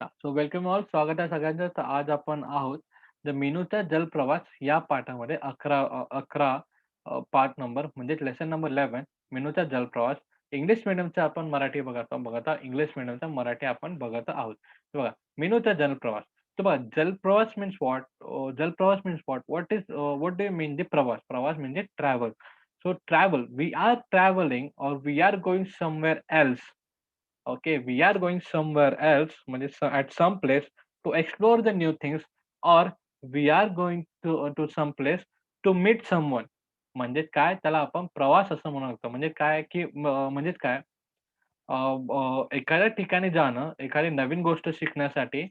So welcome all स्वागत आहे सगळ्यांचं. तर आज आपण आहोत द मेनूचा जलप्रवास या पाठामध्ये 11 अ, 11 अ, पार्ट नंबर म्हणजे लेसन नंबर 11 मेनूचा जलप्रवास. इंग्लिश मीडियमचा आपण मराठी बघत बघत आहोत. इंग्लिश मीडियमचा मराठी आपण बघत आहोत. तर बघा मेनूचा जलप्रवास. तर बघा जलप्रवास means what? जलप्रवास means what? What is what do mean the प्रवास? प्रवास म्हणजे travel. So travel we are travelling or we are going somewhere else. Okay, we are going somewhere else म्हणजे स at some place to explore the new things or we are going to to some place to meet someone. म्हणजे काय त्याला आपण प्रवास असं म्हणू शकतो. म्हणजे काय की म्हणजे म्हणजेच काय एखाद्या ठिकाणी जाणं, एखादी नवीन गोष्ट शिकण्यासाठी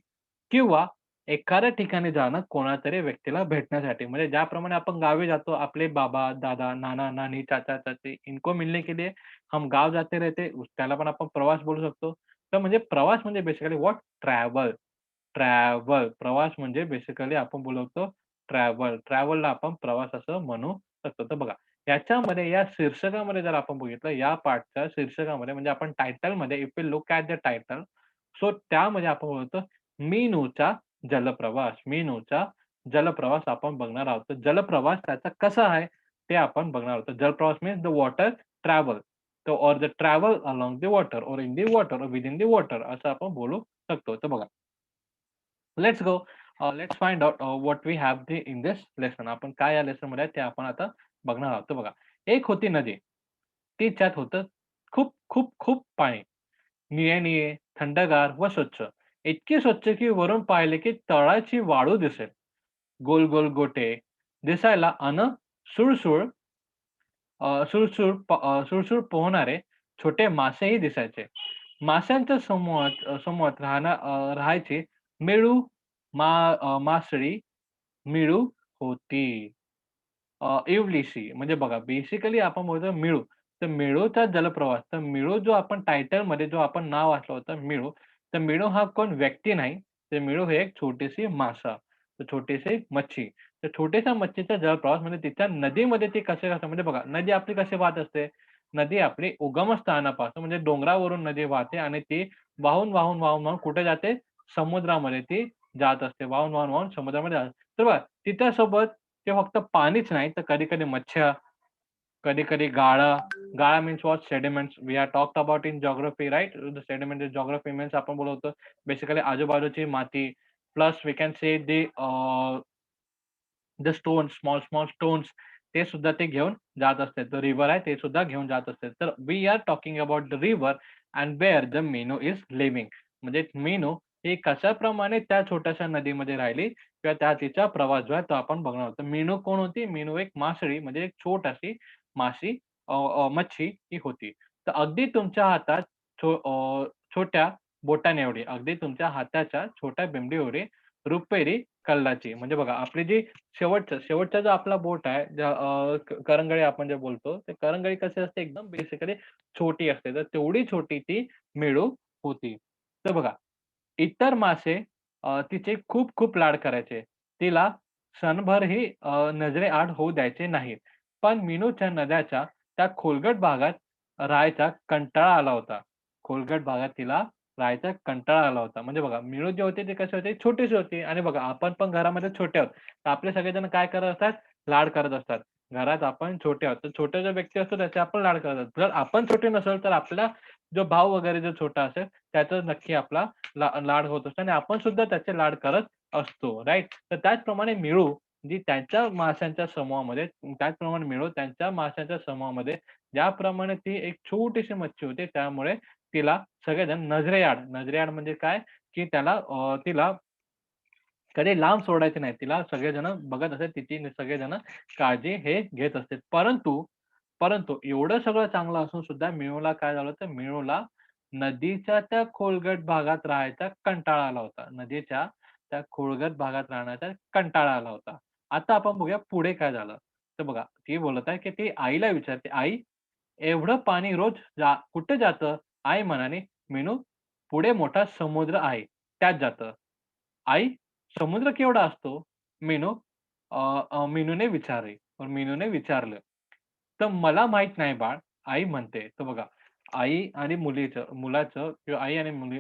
किंवा एखाद्या ठिकाणी जाणं कोणातरी व्यक्तीला भेटण्यासाठी. म्हणजे ज्याप्रमाणे आपण गावी जातो, आपले बाबा, दादा, नाना-नानी, चाचा-चाची इनको मिलने के लिए हम गाव जाते रहते, त्याला पण आपण प्रवास बोलू शकतो. तर म्हणजे प्रवास म्हणजे बेसिकली व्हॉट? ट्रॅव्हल. ट्रॅव्हल. प्रवास म्हणजे बेसिकली आपण बोलवतो ट्रॅव्हल. ट्रॅव्हलला आपण प्रवास असं म्हणू शकतो. तर बघा याच्यामध्ये या शीर्षकामध्ये जर आपण बघितलं या पाठच्या शीर्षकामध्ये म्हणजे आपण टायटलमध्ये if you look at the title so त्यामध्ये आपण बोलतो मीनूचा जलप्रवास. मेनूचा जलप्रवास आपण बघणार आहोत. तर जलप्रवास त्याचा कसा आहे ते आपण बघणार आहोत. जलप्रवास मीन्स द वॉटर ट्रॅव्हल. तर or the travel along the water or in the water with within the water असं आपण बोलू शकतो. तर बघा let's go let's find out what we have the in this lesson. आपण काय या लेसनमध्ये ते आपण आता बघणार आहोत. बघा एक होती नदी. तिच्यात होतं खूप, खूप, खूप पाणी. निळे-निळे, थंडगार व स्वच्छ. इतके स्वच्छ की वरून पाहिले की तळाची वाळू दिसेल. गोल-गोल गोटे दिसायला अन सुळसुळ सुळसुळ सुळसुळ पोहणारे छोटे मासेही दिसायचे. माशांच्या समूहात समूहात राहणार राहायची मा मासळी, मिळू होती. इवलिसी म्हणजे बघा बेसिकली आपण बोलतो मिळू. तर मिळूचा जलप्रवास. तर मिळू जो आपण टायटलमध्ये जो आपण नाव वाचलं होतं मिळू. तर मिळू हा कोण व्यक्ती नाही. तर मिळू हे एक छोटीशी मासा. तर छोटीशी मच्छी. तर छोट्याशा मच्छीचा जलप्रवास म्हणजे तिच्या नदीमध्ये ती कसे असतं म्हणजे बघा नदी आपली कशी वाहत असते. नदी आपली उगमस्थानापासून म्हणजे डोंगरावरून नदी वाहते आणि ती वाहून, वाहून, वाहून, वाहून कुठे जाते? समुद्रामध्ये ती जात असते. वाहून, वाहून, वाहून समुद्रामध्ये जात तर बघा तिच्यासोबत ते फक्त पाणीच नाही, तर कधी-कधी मच्छ्या, कधी-कधी गाळा. गाळा means what sediments. We are talked about in geography right the sediment is means आपण बोलवतो बेसिकली आजूबाजूची माती plus we can say the the stones, small, small stones ते सुद्धा ते घेऊन जात असते. तर रिव्हर आहे ते सुद्धा घेऊन जात असते. तर we are talking about the river and where the Menu is living. म्हणजे मेनू ही कशाप्रमाणे त्या छोट्याशा नदीमध्ये राहिली किंवा त्या तिचा प्रवास जो आहे तो आपण बघणार होतो मेनू कोण होती? मेनू एक मासळी म्हणजे एक छोटीशी माशी मच्छी ही होती. तर अगदी तुमच्या हातात छोट्या बोटाने एवढी, अगदी तुमच्या हाताच्या छोट्या बिंबडी एवढी रुपेरी कल्लाची. म्हणजे बघा आपली जी शेवटचा शेवटचा जो आपला बोट आहे, करंगळी आपण जे बोलतो, ते करंगळी कशी असते एकदम बेसिकली छोटी असते. तर तेवढी छोटी ती मिळू होती. तर बघा इतर मासे तिचे खूप-खूप लाड करायचे. तिला क्षणभरही नजरे आड होऊ द्यायचे नाहीत. पण मिनूच्या नद्याच्या त्या खोलगट भागात राहायचा कंटाळा आला होता. खोलगट भागात तिला राहायचा कंटाळा आला होता. म्हणजे बघा मिळू जे होते ते कसे होते छोटेसे होते आणि बघा आपण पण घरामध्ये छोटे आहोत. तर आपले सगळेजण काय करत असतात? लाड करत असतात. घरात आपण छोटे आहोत. तर छोटा जो व्यक्ती असतो त्याचे आपण लाड करत असतो. जर आपण छोटे नसेल तर आपला जो भाऊ वगैरे जो छोटा असेल त्याचा नक्की आपला ला लाड होत असतो आणि आपण सुद्धा त्याचे लाड करत असतो, राइट? तर त्याचप्रमाणे मिळू जी त्यांच्या माशांच्या समूहामध्ये त्याचप्रमाणे मिळू त्यांच्या माशांच्या समूहामध्ये ज्याप्रमाणे ती एक छोटीशी मच्छी होती त्यामुळे तिला सगळेजण नजरेआड, नजरेआड म्हणजे काय? की त्याला तिला कधी लांब सोडायचे नाही. तिला सगळेजण बघत असते तिची सगळेजण काळजी हे घेत असते परंतु, परंतु एवढं सगळं चांगलं असून सुद्धा मिळूला काय झालं तर मिळूला नदीच्या त्या खोलगट भागात राहायचा कंटाळा आला होता. नदीच्या त्या खोलगट भागात राहण्याचा कंटाळा आला होता. आता आपण बघूया पुढे काय झालं. तर बघा, ती बोलत आहे, की ती आईला विचारते, "आई, एवढं पाणी रोज जा कुठे जातं?" आई म्हणाली, "मीनू, पुढे मोठा समुद्र आहे, त्यात जातं." "आई, समुद्र केवढा असतो?" मीनू अ, अ, मीनूने विचारले. मीनूने विचारलं. "तर मला माहीत नाही बाळ." आई म्हणते. तर बघा, आई आणि मुलीचं मुलाचं किंवा आई आणि मुली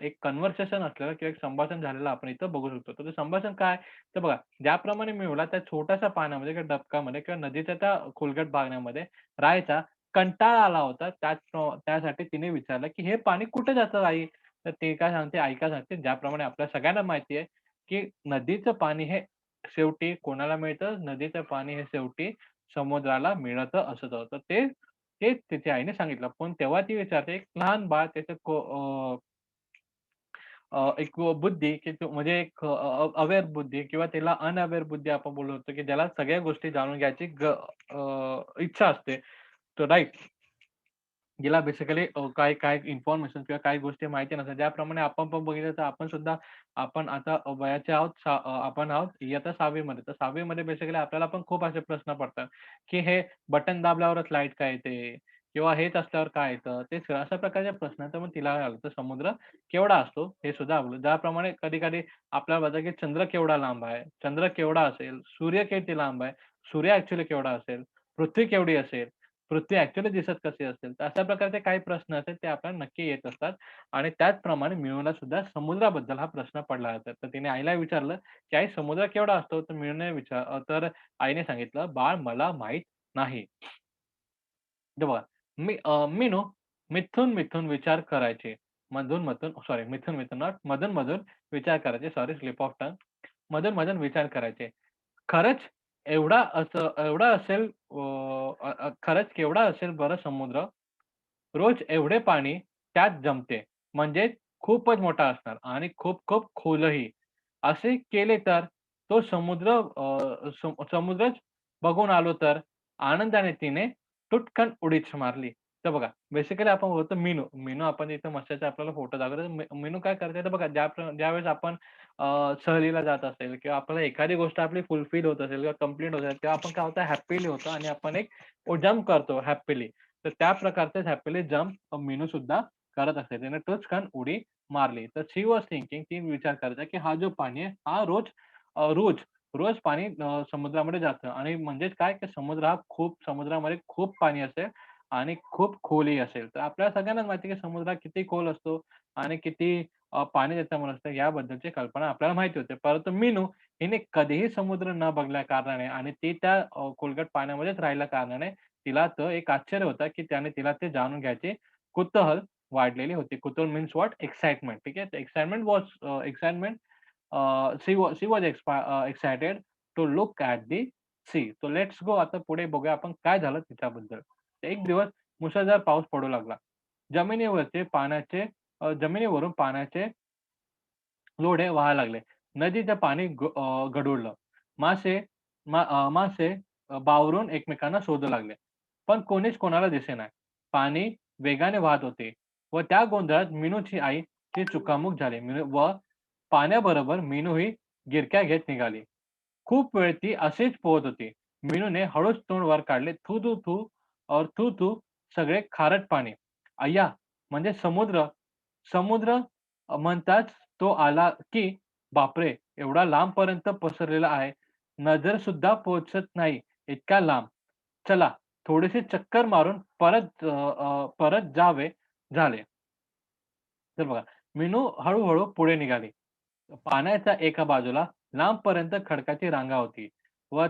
एक कन्व्हर्सेशन असलेलं किंवा एक संभाषण झालेलं आपण इथं बघू शकतो. तर ते संभाषण काय? तर बघा, ज्याप्रमाणे मिळवला त्या छोट्याशा पाण्यामध्ये किंवा डबकामध्ये किंवा नदीच्या त्या खोलगट भागण्यामध्ये राहायचा कंटाळा आला होता. त्याच त्यासाठी तिने विचारलं, की "हे पाणी कुठे जातं आई?" तर ते काय सांगते, आई काय सांगते, ज्याप्रमाणे आपल्या सगळ्यांना माहिती आहे, की नदीचं पाणी हे शेवटी कोणाला मिळतं? नदीचं पाणी हे शेवटी समुद्राला मिळतं असत होतं. ते तेच त्याच्या आईने सांगितलं. पण तेव्हा ती विचारते, एक लहान बाळ त्याचं एक बुद्धी की म्हणजे एक अवेअर बुद्धी किंवा त्याला अनअवेअर बुद्धी आपण बोलू शकतो, की ज्याला सगळ्या गोष्टी जाणून घ्यायची ग इच्छा असते. तर राईट जिला बेसिकली काय काय इन्फॉर्मेशन किंवा काही गोष्टी माहिती नसतात. ज्याप्रमाणे आपण पण बघितलं तर आपण सुद्धा आपण आता वयाचे आहोत सा अ, आपण आहोत इयत्ता 6वी मध्ये. तर 6वी मध्ये बेसिकली आपल्याला पण खूप असे प्रश्न पडतात, की हे बटन दाबल्यावरच लाइट काय येते? किंवा हेच असल्यावर काय येतं? तेच अशा प्रकारचे प्रश्न तर मग तिला आलं तर समुद्र केवढा असतो? हे सुद्धा आपलं ज्याप्रमाणे कधी-कधी आपल्याला बघा की चंद्र केवढा लांब आहे? चंद्र केवढा असेल? सूर्य किती लांब आहे? सूर्य ऍक्च्युअली केवढा असेल? पृथ्वी केवढी असेल? पृथ्वी ऍक्च्युअली दिसत कशी असेल? तर अशा प्रकारचे काही प्रश्न असेल ते आपल्याला नक्की येत असतात आणि त्याचप्रमाणे मिळूला सुद्धा समुद्राबद्दल हा प्रश्न पडला होता. तर तिने आईला विचारलं, की "आई समुद्र केवढा असतो?" तर मिळूने विचार तर आईने सांगितलं, "बाळ मला माहीत नाही." बघा, मी मीनू मिथून-मिथून विचार करायचे. मधून-मधून सॉरी मिथून-मिथून नॉट मधून-मधून विचार करायचे. Sorry slip of tongue. मधून-मधून विचार करायचे. खरंच एवढा असं एवढा असेल अ, अ, खरंच केवढा असेल बरं समुद्र? रोज एवढे पाणी त्यात जमते. म्हणजे खूपच मोठा असणार आणि खूप-खूप खोलही. असे केले तर तो समुद्र अ, सम समुद्रच बघून आलो तर? आनंदाने तिने टुटकन उडीच मारली. तर बघा, बेसिकली आपण बोलतो मीनू. मीनू आपण इथं मत्स्याचे आपल्याला फ़ोटो दाखवले. मी मीनू काय करते तर बघा, ज्या ज्यावेळेस आपण सहलीला जात असेल किंवा आपल्याला एखादी गोष्ट आपली फुलफिल होत असेल किंवा कंप्लीट होत असेल, तेव्हा आपण काय होतं हॅपीली होतो आणि आपण एक जंप करतो हॅपीली. तर त्या प्रकारचेच हॅपीली जंप मीनू सुद्धा करत असते. तिने टुचकन उडी मारली. तर शी वॉज़ थिंकिंग ती विचार करायचा, की हा जो पाणी आहे, हा रोज रोज रोज पाणी समुद्रामध्ये जातं आणि म्हणजेच काय, की समुद्र हा खूप समुद्रामध्ये खूप पाणी असेल आणि खूप खोलही असेल. तर आपल्याला सगळ्यांनाच माहिती आहे, की समुद्रात किती खोल असतो आणि किती अ, पाणी त्याच्यामध्ये असतं याबद्दलची कल्पना आपल्याला माहिती होते परंतु मीनू हिने कधीही समुद्र न बघल्या कारणाने आणि ती त्या अ, खोलगट पाण्यामध्येच राहिल्या कारणाने तिला तर एक आश्चर्य होतं, की त्याने तिला ते जाणून घ्यायची कुतूहल वाढलेली होती. कुतूहल मीन्स व्हॉट? एक्साइटमेंट. ठीक आहे. Excitement was uh, excitement uh, she was she was uh, excited to look at the sea. So let's go आता पुढे बघूया आपण काय झालं तिच्याबद्दल. एक दिवस मुसळधार पाऊस पडू लागला. जमिनीवरचे पाण्याचे अ, जमिनीवरून पाण्याचे लोढे वाहायला लागले. नदीचे पाणी ग अ, मासे मा अ, मासे अ, बावरून एकमेकांना शोधू लागले. पण कोणीच कोणाला दिसेना. पाणी वेगाने वाहत होते व त्या गोंधळात मीनूची आई ती चुकामुक झाली. मीनू व पाण्याबरोबर मीनूही गिरक्या घेत निघाली. खूप वेळ ती अशीच पोहत होती. मीनूने हळूच तोंड वर काढले. थू, थू, थू और थू, तू सगळे खारट पाणी. अय्या! म्हणजे समुद्र. समुद्र म्हणताच तो आला, की बापरे! एवढा लांब पर्यंत पसरलेला आहे. नजर सुद्धा पोहोचत नाही इतका लांब. चला थोडीशी चक्कर मारून परत परत जावे झाले. तर बघा, मिनू हळूहळू पुढे निघाली. पाण्याच्या एका बाजूला लांबपर्यंत खडकाची रांगा होती व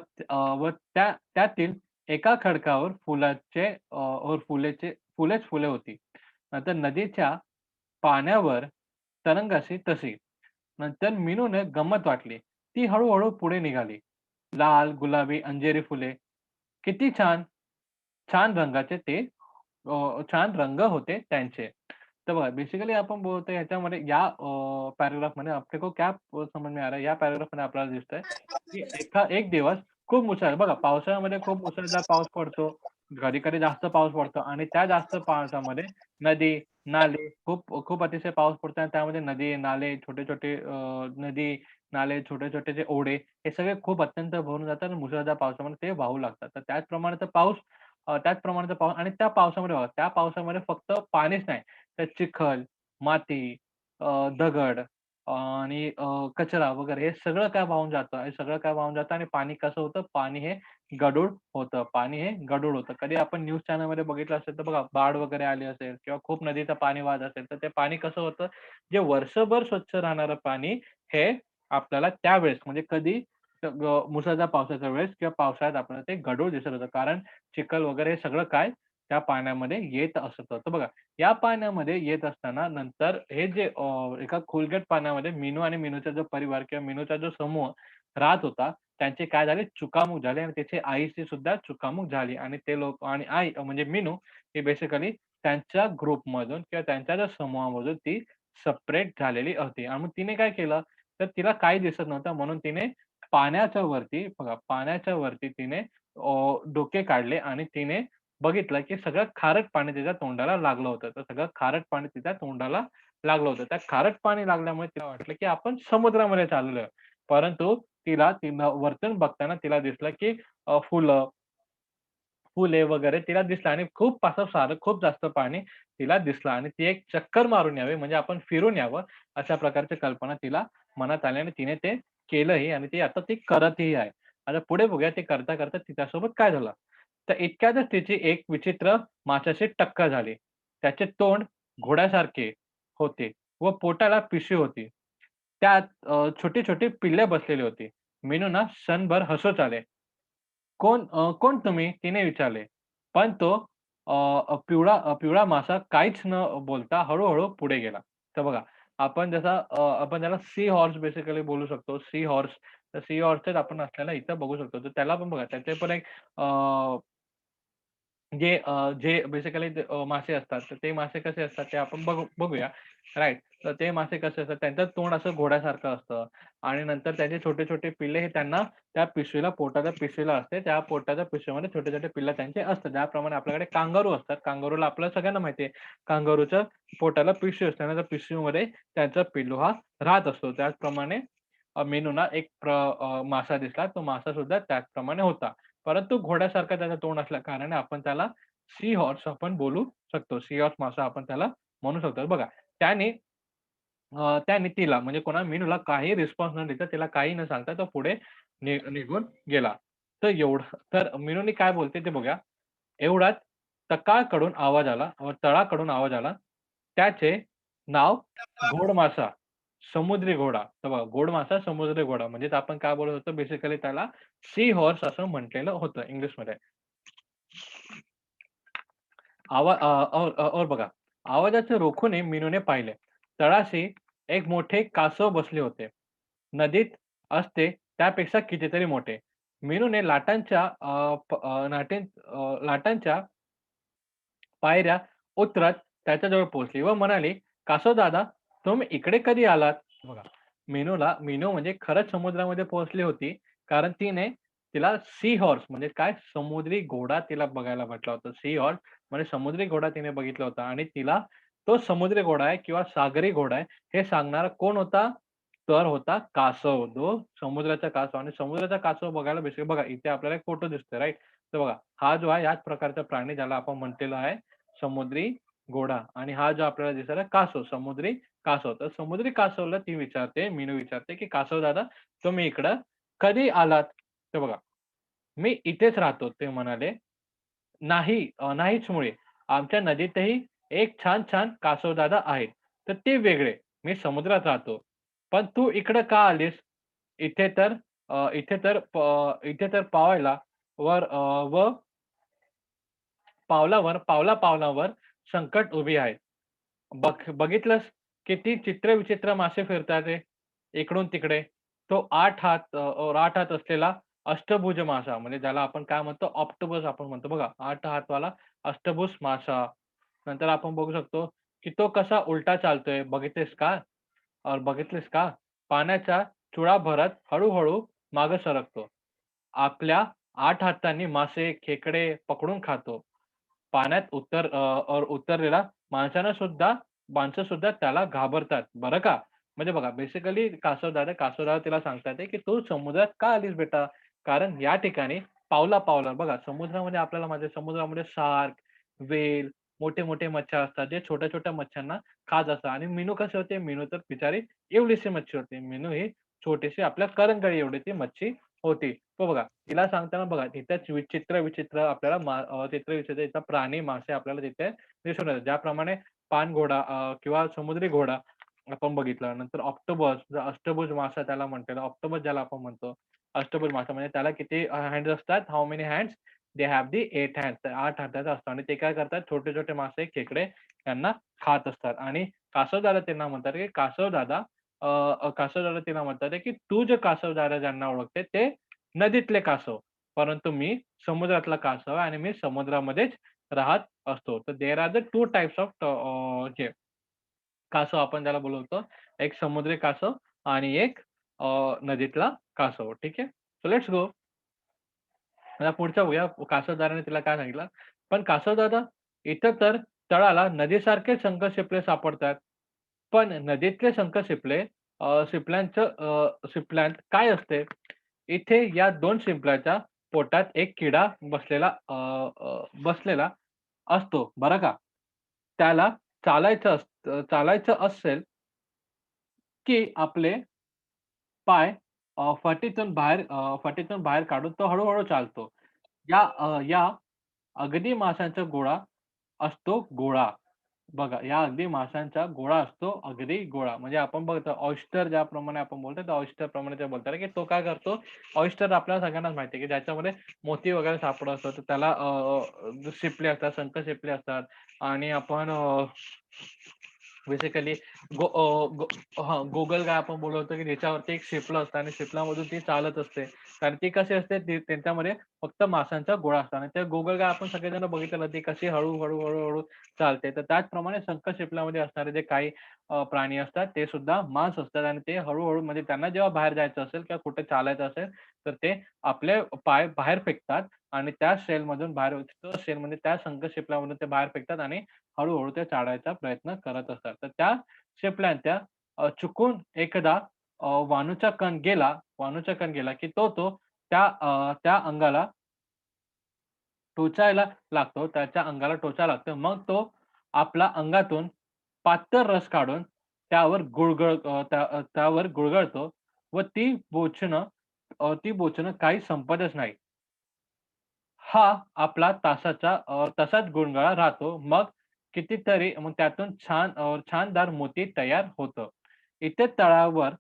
व त्या त्यातील एका खडकावर फुलाचे और फुलेचे फुलेच फुले होती. नंतर नदीच्या पाण्यावर तरंगाशी तशी. नंतर मीनूने गंमत वाटली. ती हळू पुढे निघाली. लाल, गुलाबी, अंजेरी फुले. किती छान! छान रंगाचे ते अ, छान रंग होते त्यांचे. तर बघा बेसिकली आपण बोलतो ह्याच्यामध्ये या अ, पॅराग्राफमध्ये आपको को क्या अ, समझ में आ रहा है? या पॅराग्राफमध्ये आपल्याला दिसतंय, की एका एक दिवस खूप मुसळ बघा पावसाळ्यामध्ये खूप मुसळधार पाऊस पडतो. कधी-कधी जास्त पाऊस पडतो आणि त्या जास्त पावसामध्ये नदी, नाले खूप खूप अतिशय पाऊस पडतो आणि त्यामध्ये नदी, नाले, छोटे-छोटे नदी, नाले, छोटे-छोटे जे ओढे हे सगळे खूप अत्यंत भरून जातात आणि मुसळधार पावसामध्ये ते वाहू लागतात. तर त्याचप्रमाणेचा तर पाऊस त्याचप्रमाणेचा पाऊस आणि त्या पावसामध्ये बघा, त्या पावसामध्ये फक्त पाणीच नाही, तर चिखल, माती, दगड आणि अ, कचरा वगैरे हे सगळं काय वाहून जातं. हे सगळं काय वाहून जातं आणि पाणी कसं होतं? पाणी हे गढूळ होतं. पाणी हे गढूळ होतं. कधी आपण न्यूज चॅनलमध्ये बघितलं असेल तर बघा बाढ वगैरे आली असेल किंवा खूप नदीचं पाणी वाहत असेल, तर ते पाणी कसं होतं, जे वर्षभर स्वच्छ राहणारं पाणी हे आपल्याला त्यावेळेस म्हणजे कधी अ, मुसळधार पावसाच्या वेळेस किंवा पावसाळ्यात आपल्याला ते गढूळ दिसत होतं. कारण चिखल वगैरे हे सगळं काय त्या पाण्यामध्ये येत असत. तर बघा या पाण्यामध्ये येत असताना नंतर हे जे एका खोलगट पाण्यामध्ये मिनू आणि मिनूचा जो परिवार किंवा मिनूचा जो समूह राहत होता, त्यांचे काय झाले? चुकामुक झाले आणि त्याची आईची सुद्धा चुकामुक झाली आणि ते लोक आणि आई म्हणजे मिनू ही बेसिकली त्यांच्या ग्रुपमधून किंवा त्यांच्या ज्या समूहामधून ती सपरेट झालेली होती. आणि मग तिने काय केलं, तर तिला काही दिसत नव्हतं म्हणून तिने पाण्याच्या वरती बघा, पाण्याच्या वरती तिने डोके काढले आणि तिने बघितलं, की सगळं खारट पाणी तिच्या तोंडाला लागलं होतं. तर सगळं खारट पाणी तिच्या तोंडाला लागलं होतं. त्या खारट पाणी लागल्यामुळे तिला वाटलं, की आपण समुद्रामध्ये चाललोय. परंतु तिला तिला वरतून बघताना तिला दिसलं, की फुलं, फुले वगैरे तिला दिसलं आणि खूप असं सारं खूप जास्त पाणी तिला दिसलं आणि ती एक चक्कर मारून यावी म्हणजे आपण फिरून यावं, अशा प्रकारची कल्पना तिला मनात आली आणि तिने ते केलंही आणि ती आता ती करतही आहे. आता पुढे बघूया ते करता-करता तिच्यासोबत काय झालं. तर इतक्यातच तिची एक विचित्र माशाशी टक्कर झाली. त्याचे तोंड घोड्यासारखे होते व पोटाला पिशवी होती. त्यात छोटी-छोटी पिल्ले बसलेली होती. मेनूना क्षणभर हसत आले. "कोण कोण तुम्ही?" तिने विचारले. पण तो अ, पिवळा पिवळा मासा काहीच न बोलता हळूहळू पुढे गेला. तर बघा, आपण जसा आपण त्याला सी हॉर्स बेसिकली बोलू शकतो. सी हॉर्स तर सी हॉर्सच आपण असल्याला इथं बघू शकतो. तर त्याला पण बघा त्याचे पण एक जे अ, जे बेसिकली अ, मासे असतात, तर ते मासे कसे असतात ते आपण बघू बघूया. राइट. तर ते मासे कसे असतात, त्यांचं तोंड असं घोड्यासारखं असतं आणि नंतर त्याचे छोटे-छोटे पिल्ले हे त्यांना त्या पिशवीला पोटाच्या पिशवीला असते. त्या पोटाच्या पिशवीमध्ये छोटे-छोटे पिल्लं त्यांचे असतात. ज्याप्रमाणे आपल्याकडे कांगारू असतात. कांगारूला आपल्याला सगळ्यांना माहिती आहे. कांगारूच्या पोटाला पिशवी असते आणि त्या पिशवीमध्ये त्यांचा पिल्लू हा राहत असतो. त्याचप्रमाणे अ, मेनूना एक प्र अ, मासा दिसला. तो मासा सुद्धा त्याचप्रमाणे होता. परंतु घोड्यासारखा त्याचा तोंड असल्या कारणाने आपण त्याला सी हॉर्स आपण बोलू शकतो. सी हॉर्स मासा आपण त्याला म्हणू शकतो. बघा त्याने त्याने तिला म्हणजे कोणा मेनूला काही रिस्पॉन्स न देता तिला काही न सांगता तो पुढे निघून गेला. तर एवढं तर मेनूने काय बोलते ते बघूया. एवढ्यात तकाळकडून आवाज आला तळाकडून आवाज आला. त्याचे नाव घोड मासा, समुद्री घोडा. तर बघा गोड मासा, समुद्री घोडा म्हणजेच आपण काय बोलत होतो बेसिकली त्याला सी हॉर्स असं म्हटलेलं होतं इंग्लिशमध्ये. आवाज और बघा, आवाजाचे रोखून मिनूने पाहिले. तळाशी एक मोठे कासव बसले होते. नदीत असते त्यापेक्षा कितीतरी मोठे. मिनूने लाटांच्या अ, नाटें लाटांच्या पायऱ्या उतरत त्याच्याजवळ पोहोचली व म्हणाली, "कासव दादा, तुम्ही इकडे कधी आलात?" बघा, मेनूला मेनू म्हणजे खरंच समुद्रामध्ये पोहोचली होती. कारण तिने तिला सी हॉर्स म्हणजे काय समुद्री घोडा तिला बघायला भेटला होता. सी हॉर्स म्हणजे समुद्री घोडा तिने बघितला होता आणि तिला तो समुद्री घोडा आहे किंवा सागरी घोडा आहे हे सांगणारा कोण होता? तर होता कासव. जो समुद्राचा कासव आणि समुद्राचा कासव बघायला बेसिक बघा इथे आपल्याला एक फोटो दिसतोय राईट तर बघा हा जो आहे याच प्रकारचा प्राणी ज्याला आपण म्हटलेला आहे समुद्री घोडा आणि हा जो आपल्याला दिसायला कासव, समुद्री कासव. तर समुद्री कासवला ती विचारते, मीनू विचारते, की "कासव दादा, तुम्ही इकडं कधी आलात?" तर बघा, "मी इथेच राहतो." ते म्हणाले. "नाही, नाहीच मुळे. आमच्या नदीतही एक छान-छान कासव दादा आहेत. तर ते वेगळे. मी समुद्रात राहतो. पण तू इकडं का आलीस? इथे तर इथे तर इथे तर पावायला वर व पावलावर पावला-पावलावर संकट उभी आहे बघ बघितलंस किती चित्र-विचित्र मासे फिरतात ते इकडून-तिकडे. तो आठ हात आठ हात असलेला अष्टभुज मासा म्हणजे ज्याला आपण काय म्हणतो ऑप्टोबस आपण म्हणतो बघा. आठ हातवाला अष्टभुज मासा. नंतर आपण बघू शकतो, की तो कसा उलटा चालतोय बघितलेस का? और का? पाण्याच्या चुळा भरत हळूहळू माग मागे सरकतो. आपल्या आठ हातांनी मासे, खेकडे पकडून खातो. पाण्यात उतर उतरलेला माणसानं सुद्धा माणसं सुद्धा त्याला घाबरतात, बरं का. म्हणजे बघा बेसिकली कासवदादा कासवदादा तिला सांगतात की "तू समुद्रात का आलीस बेटा?" कारण या ठिकाणी पावला पावला बघा समुद्रामध्ये आपल्याला माझ्या समुद्रामध्ये सार्क व्हेल, मोठे-मोठे मच्छ्या असतात, जे छोट्या-छोट्या मच्छ्यांना खात असतात आणि मेनू कसे होते, मेनू तर बिचारी एवढीशी मच्छी होती. मेनू ही छोटीशी आपल्या करंगळी एवढी ती मच्छी होती. तो बघा, तिला सांगताना बघा तिथेच विचित्र-विचित्र आपल्याला मा अ, चित्र-विचित्र इथं प्राणी, मासे आपल्याला तिथे दिसून येतात. ज्याप्रमाणे पाणघोडा अ, किंवा समुद्री घोडा आपण बघितला. नंतर ऑक्टोपस, जो अष्टभुज मासा त्याला म्हणतात. ऑक्टोपस ज्याला आपण म्हणतो. अष्टभुज मासा म्हणजे त्याला किती अ, हँड्स असतात? How many hands? They have the 8 hands. तर 8 हाताचा असतो आणि ते काय करतात? छोटे-छोटे मासे, खेकडे त्यांना खात असतात आणि कासवदादा त्यांना म्हणतात, की कासवदादा अ, तिला म्हणतात, की "तू जे कासवदार ज्यांना ओळखते ते नदीतले कासव, परंतु मी समुद्रातला कासव आणि मी समुद्रामध्येच राहत असतो." तर there are the two types of जे कासव आपण ज्याला बोलवतो. एक समुद्री कासव आणि एक नदीतला कासव. ठीक आहे. So let's go. आता पुढच्या बघूया. कासवदाराने तिला काय सांगितलं? "पण कासवदादा, इथं तर तळाला नदीसारखे शंख शिंपले सापडतात. पण नदीतले शंख शिंपले शिंपल्यांचं शिंपल्यात काय असते?" इथे या दोन शिंपल्याच्या पोटात एक किडा बसलेला अ, अ, बसलेला असतो, बरं का. त्याला चालायचं अस चालायचं असेल की आपले पाय अ, फटीतून बाहेर अ, फटीतून बाहेर काढून तो हळूहळू चालतो. या अ, या अगदी माशांचा गोळा असतो गोळा. बघा, या अगदी माशांचा गोळा असतो, अगदी गोळा. म्हणजे आपण बघतो ऑइस्टर ज्याप्रमाणे आपण बोलतो, त्या ऑइस्टर प्रमाणे ते बोलतात, की तो काय करतो, ऑइस्टर आपल्याला सगळ्यांनाच माहिती आहे, की ज्याच्यामध्ये मोती वगैरे सापडत असतो तर त्याला शिपले असतात, शंख शिपले असतात आणि आपण बेसिकली गो काय गोगलगाय आपण बोलवतो, की त्याच्यावरती एक शिपलं असतं आणि शिपलामधून ती चालत असते. कारण ती कशी असते, ती त्यांच्यामध्ये फक्त माशांचा गोळा असतो आणि ते गोगलगाय आपण सगळेजण बघितलं ती कशी हळूहळू हळूहळू चालते. तर त्याचप्रमाणे शंख शिपलामध्ये असणारे जे काही प्राणी असतात, ते सुद्धा मांस असतात आणि ते हळूहळू म्हणजे त्यांना जेव्हा बाहेर जायचं असेल किंवा कुठे चालायचं असेल, तर ते आपले पाय बाहेर फेकतात आणि त्या शेलमधून बाहेर तो शेल म्हणजे त्या शंख शिंपल्यामधून ते बाहेर फेकतात आणि हळूहळू ते चाडायचा प्रयत्न करत असतात. तर त्या शेपल्यांच्या चुकून एकदा वाणूचा कण गेला वाणूचा कण गेला, की तो तो त्या त्या अंगाला टोचायला लागतो. त्याच्या अंगाला टोचायला लागतो मग तो आपला अंगातून पातळ रस काढून त्यावर गुळगळ त्यावर गुळगळतो व ती बोचणं ती बोचणं काही संपतच नाही. हा आपला तासाचा तसाच गुणगळा राहतो. मग कितीतरी मग त्यातून छान छानदार मोती तयार होतं. इथे तळावर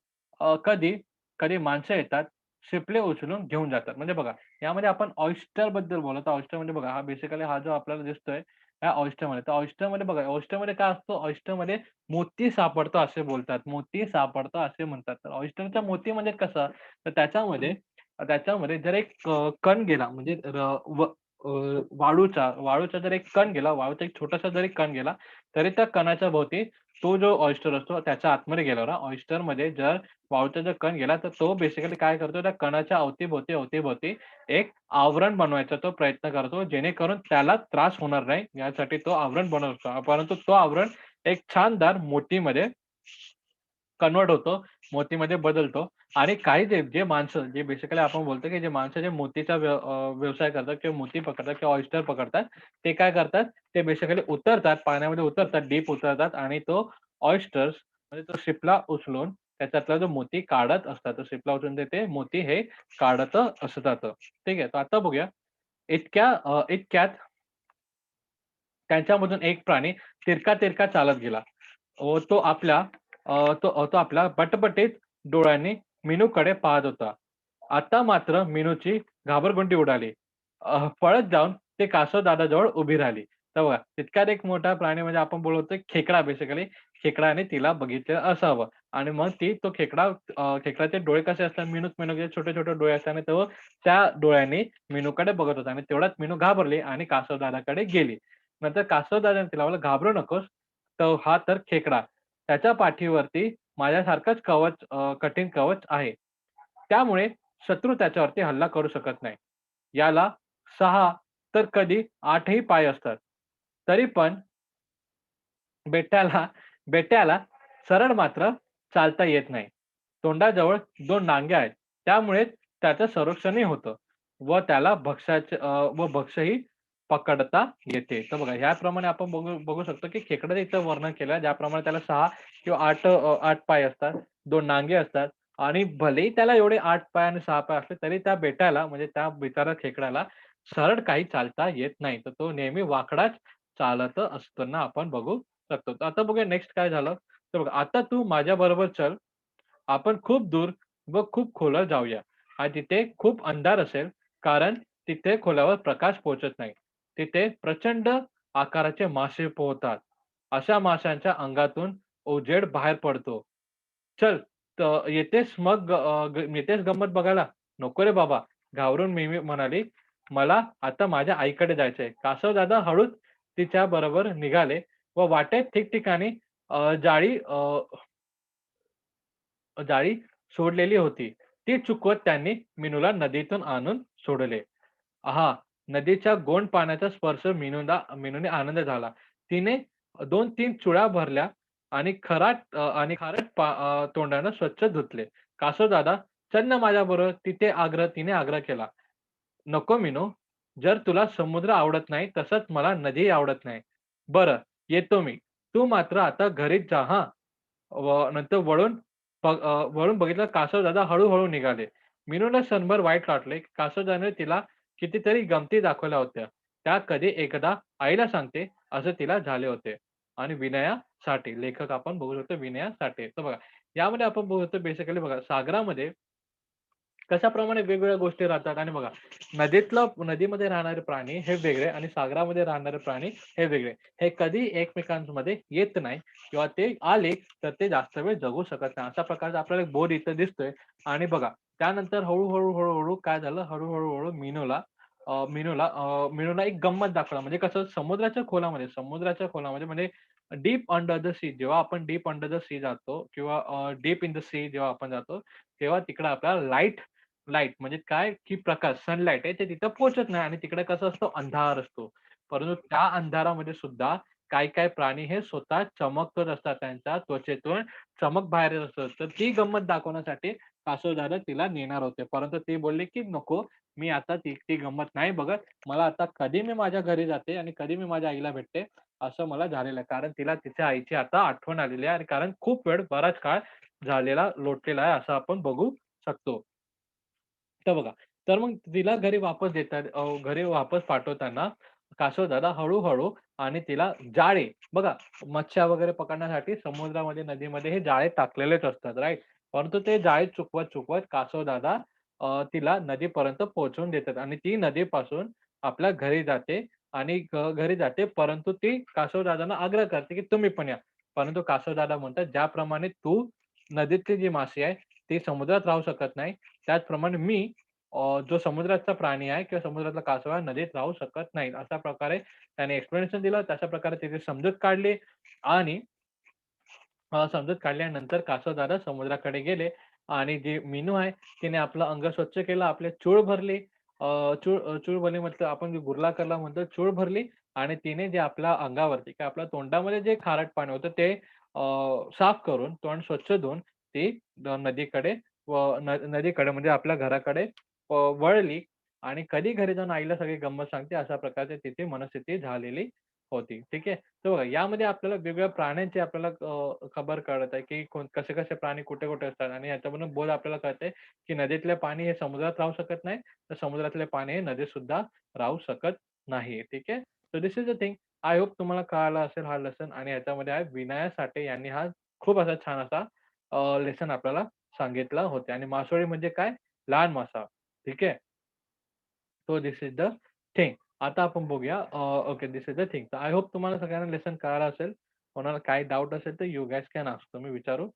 कधी, कधी माणसं येतात, शिपले उचलून घेऊन जातात. म्हणजे बघा, यामध्ये आपण ऑइस्टरबद्दल बोलतो ऑयस्टर म्हणजे बघा, हा बेसिकली हा जो आपल्याला दिसतोय, या ऑयस्टरमध्ये. तर ऑयस्टरमध्ये बघा, ऑयस्टरमध्ये काय असतो ऑयस्टरमध्ये मोती सापडतो असे बोलतात. मोती सापडतो असे म्हणतात. तर ऑयस्टरचा मोती म्हणजे कसा? तर त्याच्यामध्ये त्याच्यामध्ये जर एक कण गेला म्हणजे वाळूचा वाळूचा जर एक कण गेला, वाळूचा एक छोटासा जरी कण गेला, तरी त्या कणाच्या भोवती तो जो ऑइस्टर असतो त्याच्या आतमध्ये गेला ऑयस्टरमध्ये जर वाळूचा जर कण गेला, तर तो बेसिकली काय करतो, त्या कणाच्या अवतीभोवती अवतीभोवती एक आवरण बनवायचा तो प्रयत्न करतो, जेणेकरून त्याला त्रास होणार नाही. यासाठी तो आवरण बनवतो. परंतु तो आवरण एक छानदार मोतीमध्ये कन्व्हर्ट होतो, मोतीमध्ये बदलतो. आणि काही जे जे माणसं जे बेसिकली आपण बोलतो, की जे माणसं जे मोतीचा अ, व्यवसाय करतात किंवा मोती पकडतात किंवा ऑयस्टर पकडतात, ते काय करतात, ते बेसिकली उतरतात, पाण्यामध्ये उतरतात, डीप उतरतात आणि तो ऑयस्टर्स म्हणजे तो शिपला उचलून त्याच्यातला जो मोती काढत असतात. तो शिपला उचलून ते ते मोती हे काढत असतात. ठीक आहे. तर आता बघूया इतक्या अ, इतक्यात त्यांच्यामधून एक प्राणी तिरका-तिरका चालत गेला. तो आपल्या अ, तो अ, तो आपल्या बटबटीत डोळ्यांनी मीनूकडे पाहत होता. आता मात्र मीनूची घाबरगुंडी उडाली. पळत जाऊन ते कासव दादाजवळ उभी राहिली. तर बघा, तितक्यात एक मोठा प्राणी म्हणजे आपण बोलवतो खेकडा बेसिकली खेकड्याने तिला बघितलं असावं आणि मग ती तो खेकडा खेकड्याचे डोळे कसे असतात मिनूक मिनूक छोटे-छोटे डोळे असतात आणि तो त्या डोळ्यांनी मिनूकडे बघत होता आणि तेवढ्यात मिनू घाबरली आणि कासव दादाकडे गेली. नंतर कासव दादाने तिला "घाबरू नकोस. तो हा तर खेकडा. त्याच्या पाठीवरती माझ्यासारखंच कवच कठीण कवच आहे. त्यामुळे शत्रू त्याच्यावरती हल्ला करू शकत नाही. याला सहा तर कधी आठही पाय असतात. तरी पण बेट्याला बेट्याला सरळ मात्र चालता येत नाही. तोंडाजवळ दोन नांगे आहेत. त्यामुळे त्याचं संरक्षणही होतं व त्याला भक्ष्याचे व भक्ष्यही पकडता येते. तर बघा ह्याप्रमाणे आपण बघू बघू शकतो, की खेकड्याचं इथं वर्णन केलं ज्याप्रमाणे त्याला सहा किंवा आठ आठ पाय असतात, दोन नांगे असतात आणि भलेही त्याला एवढे आठ पाय आणि सहा पाय असले, तरी त्या बेटाला म्हणजे त्या बिचारा खेकड्याला सरळ काही चालता येत नाही. तर तो नेहमी वाकडाच चालत असताना आपण बघू शकतो. आता बघूया नेक्स्ट काय झालं. तर बघा, "आता तू माझ्या बरोबर चल. आपण खूप दूर व खूप खोलवर जाऊया आणि तिथे खूप अंधार असेल, कारण तिथे खोल्यावर प्रकाश पोहोचत नाही. तिथे प्रचंड आकाराचे मासे पोहतात. अशा माशांच्या अंगातून उजेड बाहेर पडतो. चल, येतेस मग येतेस गंमत बघायला?" "नको रे बाबा," घाबरून मिमी म्हणाली, "मला आता माझ्या आईकडे जायचंय." कासव दादा हळूच तिच्याबरोबर निघाले व वाटेत ठिकठिकाणी जाळी जाळी सोडलेली होती. ती चुकवत त्यांनी मिनूला नदीतून आणून सोडले. आहा! नदीच्या गोंड पाण्याचा स्पर्श मिनूदा मिनूने आनंद झाला. तिने दोन तीन चुळ्या भरल्या आणि खराट आणि खारट तोंडानं स्वच्छ धुतले. "कासवदादा, चल ना माझ्याबरोबर." तिथे आग्रह तिने आग्रह केला. "नको मिनू जर तुला समुद्र आवडत नाही, तसंच मला नदी आवडत नाही." "बरं, येतो मी. तू मात्र आता घरीच जा हां." व नंतर वळून वळून बघितलं कासव दादा हळूहळू निघाले. मिनूला सनभर वाईट वाटले. कासवदादाने तिला कितीतरी गमती दाखवल्या होत्या. त्या कधी एकदा आईला सांगते, असं तिला झाले होते. आणि विनया साठे, लेखक आपण बघू शकतो विनया साठे. तर बघा, यामध्ये आपण बघू शकतो बेसिकली बघा, सागरामध्ये कशाप्रमाणे वेगवेगळ्या गोष्टी राहतात आणि बघा, नदीतलं नदीमध्ये राहणारे प्राणी हे वेगळे आणि सागरामध्ये राहणारे प्राणी हे वेगळे. हे कधी एकमेकांमध्ये येत नाही किंवा ते आले, तर ते जास्त वेळ जगू शकत नाही. अशा प्रकारचा आपल्याला एक बोध इथं दिसतोय आणि बघा, त्यानंतर हळूहळू हळूहळू काय झालं, हळू-हळू, हळू मिनोला मिनोला एक गंमत दाखवला. म्हणजे कसं समुद्राच्या खोलामध्ये समुद्राच्या खोलामध्ये म्हणजे डीप अंडर द सी जेव्हा आपण डीप अंडर द सी जातो किंवा डीप इन द सी जेव्हा आपण जातो, तेव्हा तिकडे आपल्याला लाइट लाइट म्हणजे काय, की प्रकाश सनलाईट आहे ते तिथं पोहोचत नाही आणि तिकडे कसं असतो अंधार असतो. परंतु त्या अंधारामध्ये सुद्धा काही-काही प्राणी हे स्वतः चमकत असतात. त्यांच्या त्वचेतून चमक बाहेर असतात असतं. तर ती गंमत दाखवण्यासाठी कासवदादा तिला नेणार होते. परंतु ती बोलली, की "नको, मी आता ती ती गंमत नाही बघत. मला आता कधी मी माझ्या घरी जाते आणि कधी मी माझ्या आईला भेटते, असं मला झालेलं आहे." कारण तिला तिच्या आईची आता आठवण आलेली आहे आणि कारण खूप वेळ, बराच काळ झालेला लोटलेला आहे, असं आपण बघू शकतो. तर बघा, तर मग तिला घरी वापस देतात घरी वापस पाठवताना कासवदादा दादा हळूहळू आणि तिला जाळे बघा, मच्छ्या वगैरे पकडण्यासाठी समुद्रामध्ये, नदीमध्ये हे जाळे टाकलेलेच असतात, राईट परंतु ते जाळे चुकवत-चुकवत कासव दादा तिला नदीपर्यंत पोहोचवून देतात आणि ती नदीपासून आपल्या घरी जाते आणि घरी जाते. परंतु ती कासव दादांना आग्रह करते, की तुम्ही पण या. परंतु कासव दादा म्हणतात, "ज्याप्रमाणे तू नदीतली जी मासे आहे, ती समुद्रात राहू शकत नाही, त्याचप्रमाणे मी जो समुद्राचा प्राणी आहे किंवा समुद्रातला कासव आहे, नदीत राहू शकत नाही." अशा प्रकारे त्याने एक्सप्लेनेशन दिलं. तशा प्रकारे त्याची समजूत काढली आणि अ, समजूत काढल्यानंतर कासवदार समुद्राकडे गेले आणि जे मीनू आहे, तिने आपलं अंग स्वच्छ केलं, आपले चूळ भरली. अ, चूळ अ, चूळ भरली म्हटलं आपण जे गुरला म्हणतो, चूळ भरली आणि तिने जे आपल्या अंगावरती किंवा आपल्या तोंडामध्ये जे खारट पाणी होतं ते अ, साफ करून, तोंड स्वच्छ धुवून ती द नदीकडे व न नदीकडे म्हणजे आपल्या घराकडे अ, वळली आणि कधी घरी जाऊन आईला सगळी गंमत सांगते, अशा प्रकारची तिची मनस्थिती झालेली होती. ठीक आहे. तर बघा यामध्ये आपल्याला वेगवेगळ्या प्राण्यांची आपल्याला अ, खबर कळत आहे, की कोण कसे-कसे प्राणी कुठे-कुठे असतात आणि याच्यामधून बोध आपल्याला कळते की नदीतले पाणी हे समुद्रात राहू शकत नाही, तर समुद्रातले पाणी हे नदीत सुद्धा राहू शकत नाही. ठीक आहे. So this is the thing. I hope तुम्हाला कळाला असेल हा लेसन आणि याच्यामध्ये आहे विनया साठे यांनी हा खूप असा छान असा लेसन आपल्याला सांगितला होता आणि मासोळी म्हणजे काय? लहान मासा. ठीक आहे. So this is the thing. आता आपण बघूया okay this is the thing. I hope तुम्हाला सगळ्यांना लेसन कळालं असेल. कोणाला काही डाउट असेल तर यू गॅस कॅन आस्क तुम्ही विचारू